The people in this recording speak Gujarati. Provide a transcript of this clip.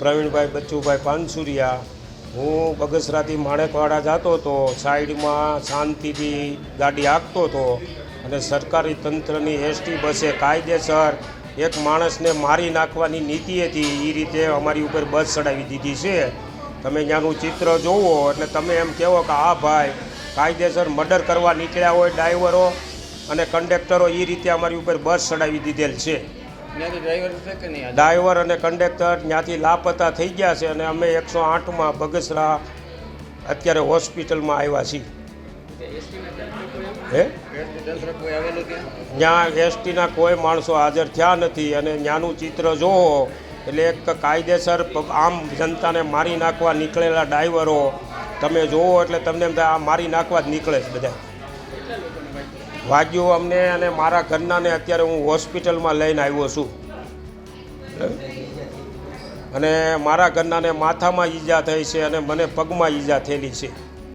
પ્રવીણભાઈ, બચ્ચુભાઈ પાનસુરિયા, હું બગસરાથી માણેકવાડા જતો હતો, સાઈડમાં શાંતિથી ગાડી હાંકતો હતો અને સરકારી તંત્રની એસટી બસે કાયદેસર એક માણસને મારી નાખવાની નીતિ હતી એ રીતે અમારી ઉપર બસ ચડાવી દીધી છે. તમે ત્યાંનું ચિત્ર જોવો એટલે તમે એમ કહેવો કે આ ભાઈ કાયદેસર મર્ડર કરવા નીકળ્યા હોય, ડ્રાઈવરો અને કંડક્ટરો એ રીતે અમારી ઉપર બસ ચડાવી દીધેલ છે. ડ્રાઈવર અને કંડક્ટર ત્યાંથી લાપતા થઈ ગયા છે અને અમે એકસો આઠમાં બગસરા અત્યારે હોસ્પિટલમાં આવ્યા છીએ. હે? ત્યાં ત્યાં એસટીના કોઈ માણસો હાજર થયા નથી અને ત્યાંનું ચિત્ર જોવો એટલે એક કાયદેસર આમ જનતાને મારી નાખવા નીકળેલા ડ્રાઈવરો તમે જોવો એટલે તમને એમ થાય આ મારી નાખવા જ નીકળે છે બધા વાગ્યું અમને અને મારા ઘરનાને અત્યારે હું હોસ્પિટલમાં લઈને આવ્યો છું. અને મારા ઘરનાને માથામાં ઈજા થઈ છે અને મને પગમાં ઈજા થયેલી છે.